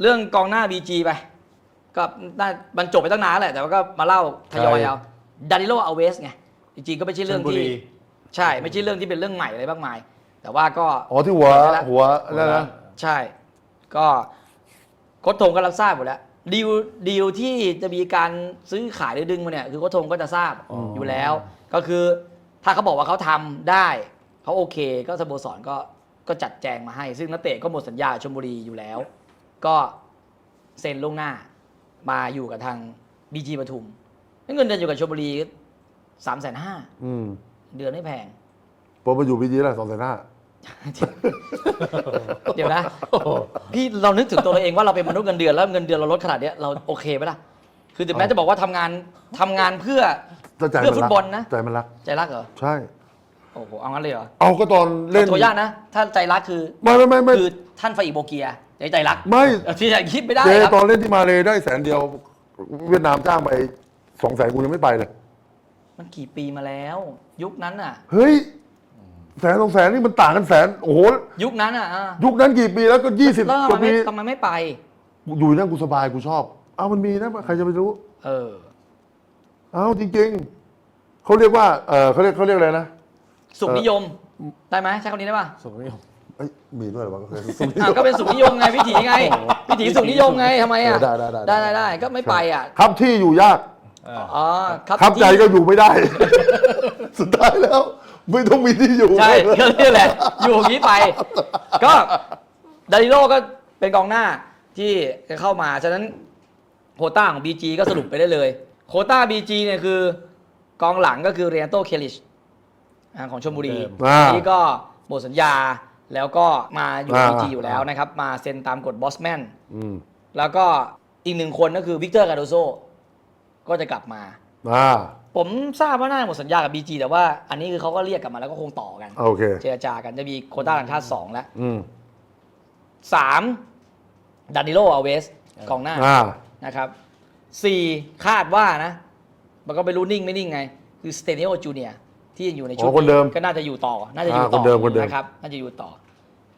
เรื่องกองหน้า BG ไป ก็น่ามันจบไปตั้งนานแหละ แต่ว่าก็มาเล่าทยอยเอาดานิโลอาเวสไงจริงๆก็ไม่ใช่เรื่องชลบุที่รีใช่ไม่ใช่เรื่องที่เป็นเรื่องใหม่อะไรมากมาย แต่ว่าก็อ๋อที่หัวได้แล้วหัวนั่นนะใช่ ก็โค้ชทงก็รับทราบหมดแล้วดีลดีลที่จะมีการซื้อขายหรือดึงมาเนี่ยคือโค้ชทงก็จะทราบอ๋อออยู่แล้ว ก็คือถ้าเขาบอกว่าเขาทำได้เขาโอเค ก็สโมสรก็ก็จัดแจงมาให้ ซึ่งนักเตะก็หมดสัญญาชลบุรีอยู่แล้ว ก็เซ็นล่วงหน้ามาอยู่กับทางบีจีปทุมเงินเดือนอยู่กับชลบุรีสามแสนห้าอืมเดือนไม่แพงพอมาอยู่ปีจีละสองแสนห้าเดี๋ยวนะ พี่เรานึกถึงตัวเราเองว่าเราเป็นมนุษย์เงินเดือนแล้วเงินเดือนเราลดขนาดเนี้ยเราโอเคไหมล่ะ คือถึงแม้จะบอกว่าทำงานทำงานเพื่อ ใจเพื่อมันฟุรัตบอลนะ ใจมันรัก ใจรักเหรอ ใช่ โอ้โห เอางั้นเลยเหรอเอาก็ตอนเล่น ตัวยากนะ ถ้าใจรักคือ ไม่ไม่ไม่ไม่ คือท่านฟาอิโบเกีย ใจใจรักไม่ ที่จะคิดไม่ได้เจครับ ตอนเล่นที่มาเลยได้แสนเดียว เวียดนามจ้างไปสองแสนกูยังไม่ไปเลย มันกี่ปีมาแล้ว ยุคนั้นอะ เฮ้ยแสนสองแสนนี่มันต่างกันแสนโอ้โหยุคนั้นอะอะยุคนั้นกี่ปีแล้วก็ยี่สิบแล้วกทำไมว่าไม่ปีทำไมไม่ไป อยู่นั่นกูสบายกูชอบ เอามันมีนะใครจะไปรู้ เออ เอาจริงๆเขาเรียกว่าเออเขาเรียกเขาเรียกอะไรนะ สุขนิยม ได้ไหมใช้คำนี้ได้ป่ะสุขนิยม เอ้ยมีด้วยเหรอวะอะก็เป็นสุขนิยมไงวิถีไง วิถีสุขนิยมไงทำไมอะได้ได้ได้ได้ ได้ได้ก็ไม่ไปอะครับที่อยู่ยากอ๋อครับครับใจที่ก็อยู่ไม่ได้ สุดท้ายแล้ว ไม่ต้องมีที่อยู่ใช่ก็นี่แหละ อยู่อย่างนี้ไป ก็ดาริโลก็เป็นกองหน้าที่จะเข้ามา ฉะนั้นโควต้าของ BG ก็สรุปไปได้เลยโควต้า BG เนี่ยคือกองหลังก็คือเรียนโตเคลิชของชลบุรีเดิม อ่า นี่ก็หมดสัญญา แล้วก็มาอยู่อ่า BG อยู่แล้วนะครับ มาเซ็นตามกฎบอสแมนอืมแล้วก็อีกหนึ่งคนก็คือวิกเตอร์กาโดโซก็จะกลับมาอ่าผมทราบว่าน่าจะหมดสัญญากับ BG แต่ว่าอันนี้คือเขาก็เรียกกลับมาแล้วก็คงต่อกันโอเคเจรจากันจะมีโควต้าต่างชาติ2แล้วอืมสามดานิโลอาเวสกองหน้าอ่านะครับสี่คาดว่านะ มันก็ไม่รู้นิ่งไม่นิ่งไง คือสเตเนโอจูเนียที่ยังอยู่ในชุดอ๋อคนเดิมก็น่าจะอยู่ต่อ น่าจะอยู่อ่าต่คนเดิมคนเดิมนะครับ น่าจะอยู่ต่อ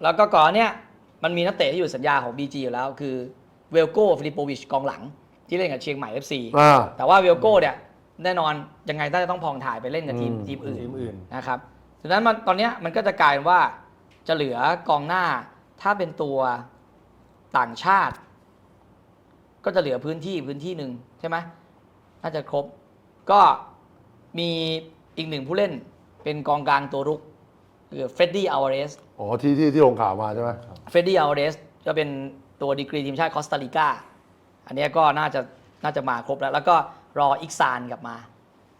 แล้วก็ก่อนเนี้ยมันมีนักเตะที่อยู่สัญญาของ BG อยู่แล้วคือเวลโกฟิลิปโปวิชกองหลัง ที่เล่นกับเชียงใหม่ FC อ่า แต่ว่าเวลโกเนี่ยแน่นอนยังไงน่าจะต้องพองถ่ายไปเล่นกับทีมอืม ทีมอื่นทีมอื่น นะครับดังนั้นมันตอนเนี้ยมันก็จะกลายเป็นว่าจะเหลือกองหน้าถ้าเป็นตัวต่างชาติ ก็จะเหลือพื้นที่พื้นที่หนึ่งใช่ไหมน่าจะครบ ก็มีอีกหนึ่งผู้เล่นเป็นกองกลางตัวรุก คือเฟรดดี้อัลวาเรสอ๋อที่ที่ที่ลงข่าวมาใช่ไหมเฟรดดี้อัลวาเรสก็เป็นตัวดีกรีทีมชาติคอสตาริกาอันเนี้ยก็น่าจะน่าจะมาครบแล้ว แล้วก็รออิกซานกลับมา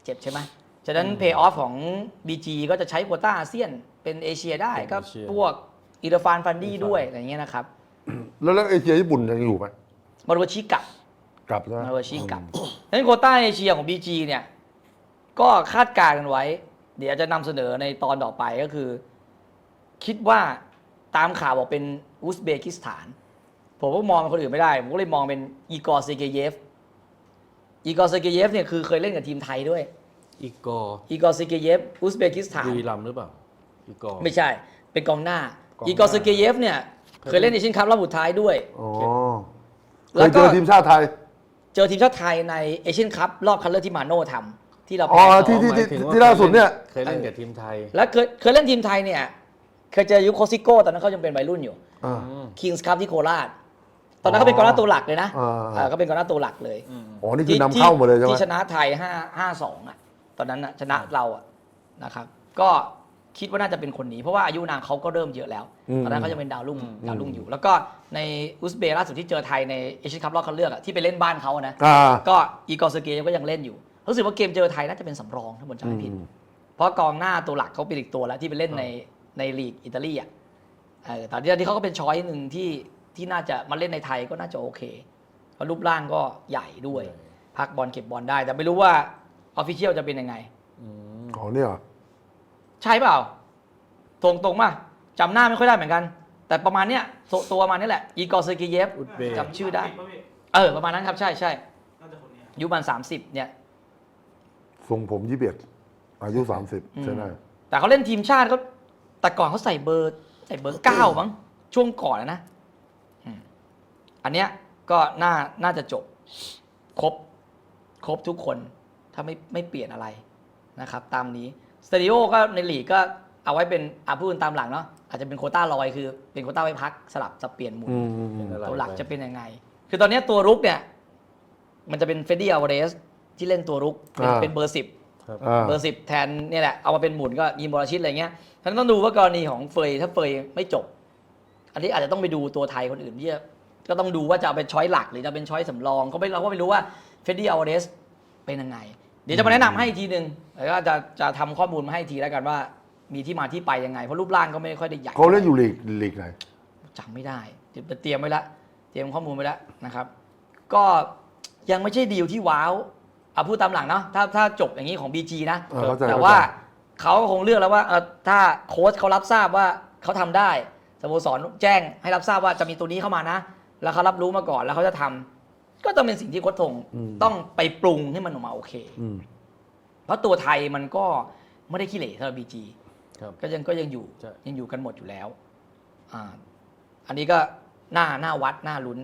เจ็บใช่ไหมฉะนั้นเพย์ออฟของ BG ก็จะใช้โควต้าอาเซียน เป็นเอเชียได้เป็นก็เอเชียพวกอิรฟานฟันดี้ด้วยอะไรเงี้ยนะครับ แล้วแล้วเอเชียญี่ปุ่นยังอยู่ไหมมารุวชิกลับกลับใช่ไหมมารุวชิกลับฉะนั้นโควต้าเอเชียของ BG เนี่ยก็คาดการณ์กันไว้ เดี๋ยวจะนำเสนอในตอนต่อไปก็คือ คิดว่าตามข่าวบอกเป็นอุซเบกิสถาน ผมก็มองเป็นคนอื่นไม่ได้ ผมก็เลยมองเป็นอีกอร์เซเกเยฟอีกอร์เซเกเยฟเนี่ยคือเคยเล่นกับทีมไทยด้วย อีกอร์อีกอร์เซเกเยฟอุซเบกิสถานบุรีรัมย์หรือเปล่าอีกอร์ไม่ใช่ เป็นกองหน้ากองหน้าอีกอร์เซเกเยฟเนี่ยเคยเล่นในชิงคัพรอบสุดท้ายด้วยอ๋อแล้เคยวเจก็อทีมชาติไทย เจอทีมชาติไทยในเอเชียนคัพรอบคัดเลือกที่มาโน่ทำ ที่เราอ๋อแพ้เขาที่ที่หมายถึงว่ที่ล่าสุดเนี่ย เคยเล่นกับทีมไทยแล้วเคยเคยเล่นทีมไทยเนี่ย เคยเจอยุคโคซิโก้ตอนนั้นเขายังเป็นวัยรุ่นอยู่อ่า อืม คิงส์คัพที่โคราช ตอนนั้นเขาเป็นกองหน้าตัวหลักเลยนะอ่า เออเขาเป็นกองหน้าตัวหลักเลยอืม อ๋อนี่คือนำเข้าหมดเลยใช่ไหมที่ชนะไทยห้าห้าสองอะ ตอนนั้นอะชนะเราอะนะครับ ก็คิดว่าน่าจะเป็นคนนี้ เพราะว่าอายุนางเขาก็เริ่มเยอะแล้วอืมตอนนั้นเขายังเป็นดาวรุ่งอืม ดาวรุ่งอยู่ แล้วก็ในอุซเบย์ล่าสุดที่เจอไทยในเอเชียนคัพรอบคัดเลือกอะที่ไปเล่นบ้านเขาอะนะ อ่า ก็อีกอร์เซเกก็ยังเล่นอยู่ รู้สึกว่าเกมเจอไทยน่าจะเป็นสำรองถ้าผมจำไม่ผิดอืมเพราะกองหน้าตัวหลักเขาเป็นอีกตัวแล้วที่ไปเล่นในในลีกอิตาลีอะเออแต่ที่ที่เขาก็เป็นช้อยหนึ่งที่ที่น่าจะมาเล่นในไทยก็น่าจะโอเคเพราะรูปร่างก็ใหญ่ด้วย พักบอลเก็บบอลได้ แต่ไม่รู้ว่าออฟฟิเชียลจะเป็นยังไงอืมอ๋อเนี่ยเหรอใช่เปล่า ตรงตรงๆป่ะจำหน้าไม่ค่อยได้เหมือนกัน แต่ประมาณเนี้ยตัวตัวประมาณนี้แหละอีกอร์เซกิเยฟอุดเบย์จำชื่อได้ เออ ประมาณนั้นครับใช่ใช่น่าจะคนเนี้ยอายุประมันสามสิบเนี่ย ทรงผมยี่สิบเอ็ดอายุสามสิบอืมใช่ไหมแต่เขาเล่นทีมชาติเขาแต่ก่อนเขาใส่เบอร์ ใส่เบอร์เก้ามั้งช่วงก่อนนะอืมอันเนี้ยก็น่าน่าจะจบครบครบทุกคนถ้าไม่ไม่เปลี่ยนอะไรนะครับ ตามนี้สเตดิโอก็ในลีกก็เอาไว้เป็นอะพูดกันตามหลังเนาะอาจจะเป็นโควต้าลอยคือเป็นโควต้าไว้พักสลับสับเปลี่ยนหมุนอืมอืมอืเป็นมอะไรตัวหลักไปจะเป็นยังไง คือตอนเนี้ยตัวรุกเนี่ย มันจะเป็นเฟดดี้อัลวาเรส ที่เล่นตัวรุกเป็นเป็นเบอร์สิบครับอ่าเบอร์สิบแทนเนี่ยแหละเอามาเป็นหมุนก็ยิมบอลชิตอะไรเงี้ยท่านต้องดูว่ากรณีของเฟยถ้าเฟยไม่จบ อันนี้อาจจะต้องไปดูตัวไทยคนอื่นที่จะก็ต้องดูว่าจะเอาเป็นช้อยหลักหรือจะเป็นช้อยสำรองก็ไม่เราก็ไม่รู้ว่าเฟดดี้อัลวาเรสเป็นยังไง เดี๋ยวจะมาแนะนำให้อีกทีหนึ่งแล้วก็จะจะทำข้อมูลมาให้อีกทีแล้วกันว่า มีที่มาที่ไปยังไงเพราะรูปร่างก็ไม่ค่อยได้ใหญ่ เขาเล่นอยู่ลีกลีกไหน จำไม่ได้เดี๋ยวเตรียมไว้แล้วเตรียมข้อมูลไว้แล้วนะครับ ก็ยังไม่ใช่ดีลที่ว้าว เอาพูดตามหลังเนาะถ้าถ้าจบอย่างนี้ของ BG นะ เออเข้าใจแต่เข้าใจว่าเขาคงเลือกแล้วว่าเออถ้าโค้ชเขารับทราบว่าเขาทำได้สโมสรแจ้งให้รับทราบว่าจะมีตัวนี้เข้ามานะ แล้วเขารับรู้มาก่อนแล้วเขาจะทำก็ต้องเป็นสิ่งที่โค้ชทงต้องไปปรุงให้มันออกมาโอเค อืม เพราะตัวไทยมันก็ไม่ได้ขี้เหร่สำหรับ BG ครับก็ยังก็ยังอยู่ใช่ ยังอยู่กันหมดอยู่แล้วอ่าอันนี้ก็หน้าหน้าวัดหน้าลุ้น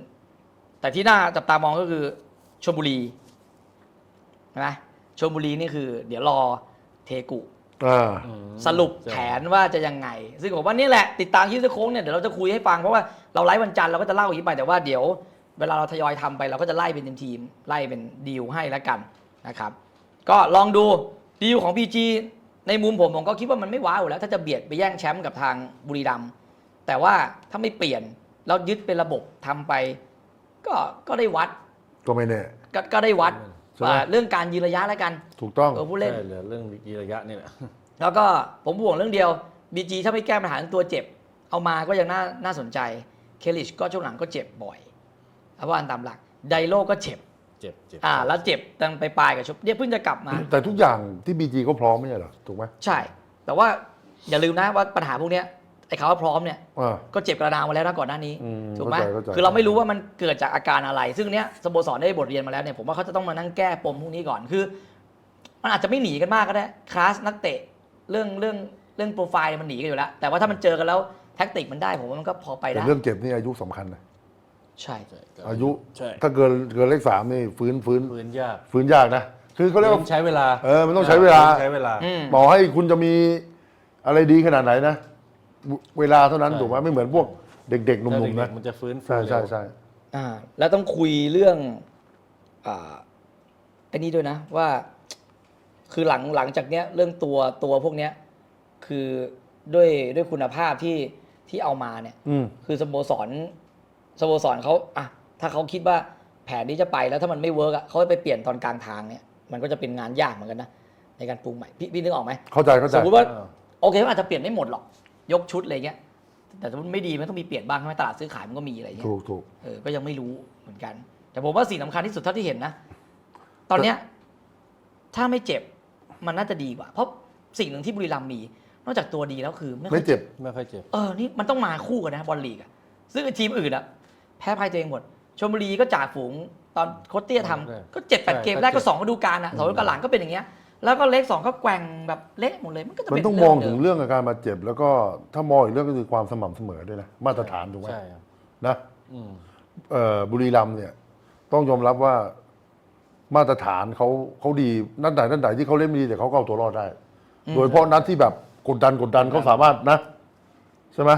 แต่ที่น่าจับตามองก็คือชลบุรีใช่ไหมชลบุรีนี่คือ เดี๋ยวรอเทกุ อ่าอืมสรุปใช่แผนว่าจะยังไง ซึ่งผมว่านี่แหละติดตามที่โค้งเนี่ยเดี๋ยวเราจะคุยให้ฟังเพราะว่าเราไลฟ์วันจันทร์เราก็จะเล่าอย่างนี้ไปแต่ว่าเดี๋ยว เวลาเราทยอยทำไปเราก็จะไล่เป็นทีมๆไล่เป็นดีลให้แล้วกันนะครับ ก็ลองดูดีลของ PG ในมุมผมผมก็คิดว่ามันไม่ว้าวอยู่แล้ว ถ้าจะเบียดไปแย่งแชมป์กับทางบุรีรัมย์แต่ว่าถ้าไม่เปลี่ยนแล้วยึดเป็นระบบทำไป ก็ก็ได้วัดก็ไม่แน่ ก็ก็ได้วัดใช่ไหม ว่าเรื่องการยืนระยะแล้วกัน ถูกต้องเออผู้เล่นใช่เหลือเรื่องยีระยะนี่แหละแล้วก็ผมห่วงเรื่องเดียว BG ถ้าไม่แก้ปัญหาเรื่องตัวเจ็บ เอามาก็ยังน่าน่าสนใจเคลิชก็ช่วงหลังก็เจ็บบ่อยเอาว่าอันตามหลักไดโลก็เจ็บเจ็บเจ็บอ่าแล้วเจ็บตั้งไปปลายๆกับชุบเนี่ยเพิ่งจะกลับมา แต่ทุกอย่างที่บีจีก็พร้อมไม่ใช่เหรอถูกไหมใช่ แต่ว่าอย่าลืมนะว่าปัญหาพวกเนี้ย ไอ้คำว่าพร้อมเนี่ยอ่า ก็เจ็บกระดาวมาแล้วนะก่อนหน้านี้อืมถูกไหมเข้าใจเข้าใจ คือเราไม่รู้ว่ามันเกิดจากอาการอะไร ซึ่งเนี้ยสโมสรได้บทเรียนมาแล้วเนี่ยผมว่าเขาจะต้องมานั่งแก้ปมพวกนี้ก่อนคือ มันอาจจะไม่หนีกันมากก็ได้คลาสนักเตะเรื่องเรื่องเรื่องโปรไฟล์มันหนีกันอยู่แล้ว แต่ว่าถ้ามันเจอกันแล้วแท็กติกมันได้ผมว่ามันก็พอไปแต่ได้เรื่องเจ็บนี่อายุสำคัญนะใช่ใช่ก็อายุใช่ ถ้าเกินเกินเลขสามนี่ฟื้นฟื้นฟื้นยากฟื้นยากนะคือเขาเรียกว่าฟื้นใช้เวลาเออมันต้องใช้เวลา ใช้เวลา อืม ต่อให้คุณจะมีอะไรดีขนาดไหนนะ เวลาเท่านั้นใช่ถูกไหมไม่เหมือนพวกเด็กๆหนุ่ถ้ามๆเด็นะกๆมันจะฟื้นฟูใช่ใช่เร็วใช่อ่า แล้วต้องคุยเรื่องอ่าไอ้นี้ด้วยนะว่า คือหลังหลังจากเนี้ยเรื่องตัวตัวพวกเนี้ย คือด้วยด้วยคุณภาพที่ที่เอามาเนี่ยอืมคือสโมสรสโมสรเขาอะถ้าเขาคิดว่าแผนนี้จะไปแล้วถ้ามันไม่เวิร์กอะเขาไปเปลี่ยนตอนกลางทางเนี่ย มันก็จะเป็นงานยากเหมือนกันนะในการปรุงใหม่พี่พี่นึกออกไหมเข้าใจเข้าใจสมมติว่าเออโอเคมันอาจจะเปลี่ยนไม่หมดหรอก ยกชุดอะไรเงี้ยแต่สมมติไม่ดีมันต้องมีเปลี่ยนบ้างใช่ไหมตลาดซื้อขายมันก็มีอะไรเงี้ยถูกถูกเออก็ยังไม่รู้เหมือนกัน แต่ผมว่าสิ่งสำคัญที่สุดเท่าที่เห็นนะ ตอนเนี้ยถ้าไม่เจ็บมันน่าจะดีกว่า เพราะสิ่งหนึ่งที่บุรีรัมย์มี นอกจากตัวดีแล้วคือไม่ค่ไม่อยเจ็บ ไม่ค่อยเจ็บ เออนี่มันต้องมาคู่กันนะบอลลีกอะซึ่งไอ้ทีมอื่นอะแพ้ภายตัวเองหมดชลบุรีก็จ่าฝูงตอนโคชเตี้ยทำใช่ก็เจ็ดแปดใช่เกมก็แรกก็เจ็บสองฤดูกาลอะสองฤดูกาลหลังก็เป็นอย่างเงี้ย แล้วก็เล็กสองก็แกว่งแบบเละหมดเลยมันก็จะมันเป็นต้องมองเดิถึงเรื่องอาการบาดเจ็บ แล้วก็ถ้ามองอีกเรื่องก็คือความสม่ำเสมอด้วยนะมาตรฐานถูกไหมใช่ครับนะอืมเอ่อบุรีรัมย์เนี่ย ต้องยอมรับว่ามาตรฐานเขาเขาดีนัดไหนนัดไหนที่เขาเล่นไม่ดีแต่เขาก็เอาตัวรอดได้ โดยเฉพาะนัดที่แบบกดดันกดดันเขาสามารถนะใช่ไหม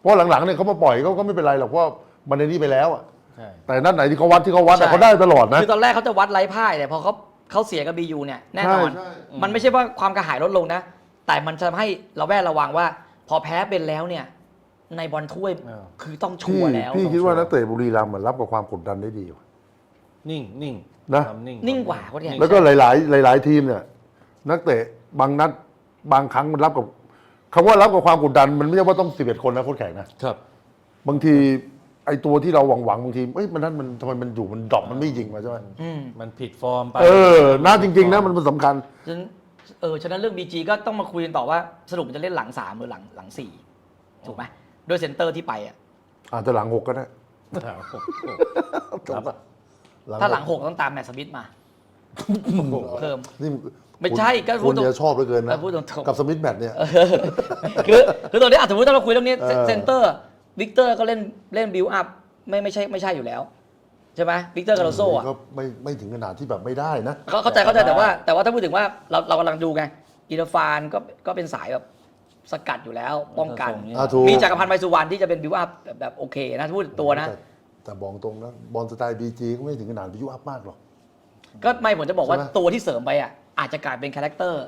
เพราะหลังๆเนี่ยเขามาปล่อยเขาก็ไม่เป็นไรหรอกเพราะมันในนี้ไปแล้วอะใช่แต่นัดไหนที่เขาวัดที่เขาวัดอะใช่เขาได้ตลอดนะ คือตอนแรกเขาจะวัดไร้พ่ายแต่พอเขา เขาเสียกับบียูเนี่ยแน่นอน ใช่ใช่ มันไม่ใช่ว่าความกระหายลดลงนะ แต่มันจะทำให้เราแวดระวังว่า พอแพ้เป็นแล้วเนี่ย ในบอลถ้วยอ่าคือต้องชัพี่วร์แล้ว พี่ต้องคิดว่าชัร์นักเตะบุรีรัมย์มันรับกับความกดดันได้ดีกว่า นิ่งนิ่งนะ ทำนิ่งนิ่งกว่าเขาเนี่ยแล้วก็หลาย ๆ หลาย ๆ ทีมเนี่ยนักเตะบางนัดบางครั้งมันรับกับคำว่ารับกับความกดดัน มันไม่ใช่ว่าต้องสิบเอ็ดคนนะโค้ชแข่งนะครับ บางที ไอ้ตัวที่เราหวังหวังๆบางทีเอ้ยมันนั่นมันทำไมมันอยู่มันดรอปมันไม่ยิงมาใช่ไหมอืมมันผิดฟอร์มไปเออน่าจริง ๆ นะมันเป็นสำคัญ ฉะนั้นเออฉะนั้นเรื่องบีจีก็ต้องมาคุยกันต่อว่าสรุปมันจะเล่นหลังสามหรือหลังหลังสี่ถูกไหมด้วยเซนเตอร์ที่ไปอะอาจจะหลังหกก็ได้ถ้าหลังหกต้องตามแมตต์สมิธมาเพิ่ม นี่ไม่ใช่ก็พูคุดณตรงจะชอบเหลือเกินเอนะอพูดตรงๆ กับสมิธแมทเนี่ย คือคือตอนนี้อะสมมติถ้าเราคุยเรื่องนี้เออเซนเตอร์ วิกเตอร์ก็เล่นเล่นบิวอัพไม่ไม่ใช่ไม่ใช่อยู่แล้วใช่ไหมวิกเตอร์คาร์โลโซอะก็ไม่ไม่ถึงขนาดที่แบบไม่ได้นะเขาเข้าใจเข้าใจแต่ว่า แต่ว่าถ้าพูดถึงว่าเราเรากำลังดูไงอีราฟานก็ก็เป็นสายแบบสกัดอยู่แล้วป้องกันอ่าถูกมีจักรพันธ์ไพสุวรรณที่จะเป็นบิวอัพแบบแบบโอเคนะถ้าพูดถึงตัวนะแต่แต่บอกตรงนะบอลสไตล์บีจีก็ไม่ถึงขนาดบิวอัพมากหรอกก็ไม่ผมจะบอกว่าใช่ไหมตัวที่เสริมไปอะอาจจะกลายเป็นคาแรคเตอร์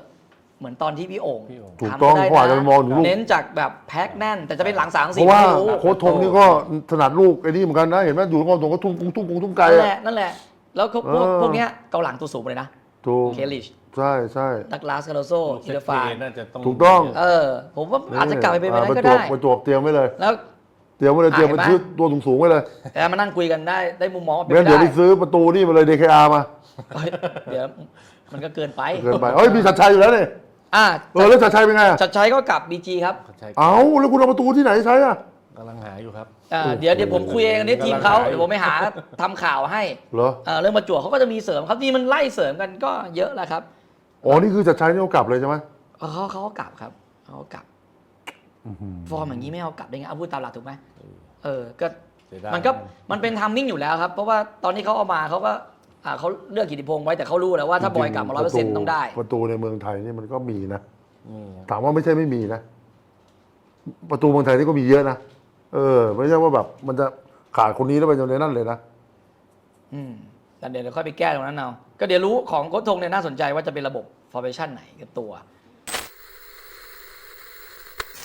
เหมือนตอนที่พี่โอ่งพี่โอ่ง ถูกต้องทำได้เขาอาจจะไปมองถึงลูก เน้นจากแบบแพ็คแน่น แต่จะเป็นหลังสามเพสี่ราะว่าไม่รู้โค้ชทงนี่ก็ถนัดลูกไอ้นี่เหมือนกันนะเห็นไหมอยู่กองตรงก็ทุ่งกุ้งทุ่งกุ้งทุ่งไกลนั่นแหอะ ละนั่นแหละ แล้วก็พวกเออ พวกเนี้ยเกาหลังตัวสูงเลยนะถูกเคลิชใช่ใช่ดักลาสคาร์โลโซลูกอิเซตราเพฟานลย์น่าจะต้อง ถูกต้องเออ ผมว่าอาจจะกลับไปเป็นไปได้ อ่าก็ประจวบได้ประจวบเตรียมไว้เลย แล้ว เตรียมไว้เลยเตรียมอ่ามาเห็นไหม ชื่อตัวสูงๆไว้เลยแต่มานั่งคุยกันได้ได้มุมมองว่าเป็นงั้นไปเดี๋ยวไปได้ซื้อประตูนี่มาเลย DKR มา เฮ้ยเดี๋ยวมันก็เกินไป เกินไปเอ้ยมีชัดชัยอยู่แล้วนี่ อ่าเออแล้วชัดชัยเป็นไงอะชัดชัยก็กลับบีจีครับใช่เอ้าแล้วคุณเอาประตูที่ไหนใช้อะกำลังหาอยู่ครับ อ่าเดี๋ยวเดี๋ยวผมคุยเองอันนี้ทีมเขากำลังหาอยู่เดี๋ยวผมไปหาทำข่าวให้เหรอเอ่อเรื่องประจวบเขาก็จะมีเสริมครับนี่มันไล่เสริมกันก็เยอะแล้วครับอ๋อนี่คือชัดชัยนี่เอากลับเลยใช่ไหมเขาเขาก็กลับครับเขาก็กลับ ฟอร์มอย่างนี้ไม่เอากลับได้ไงเอาพูดตามหลักถูกไหมเออก็เสียดาย มันก็มันเป็นทัมมิ่งอยู่แล้วครับ เพราะว่าตอนที่เขาเอามาเขาก็อ่า เขาเลือกกิติพงศ์ไว้แต่เขารู้แล้วว่าถ้าบอยกลับมาร้อยเปอร์เซ็นต์ต้องได้ ประตูในเมืองไทยนี่มันก็มีนะนี่ครับถามว่าไม่ใช่ไม่มีนะ ประตูเมืองไทยนี่ก็มีเยอะนะ เออ ไม่ใช่ว่าแบบ มันจะขาดคนนี้แล้วไปจนในนั่นเลยนะอืมแต่เดี๋ยวเราค่อยไปแก้ตรงนั้นเอา ก็เดี๋ยวรู้ของโค้ชทงเนี่ยน่าสนใจว่าจะเป็นระบบ formation ไหนกับตัว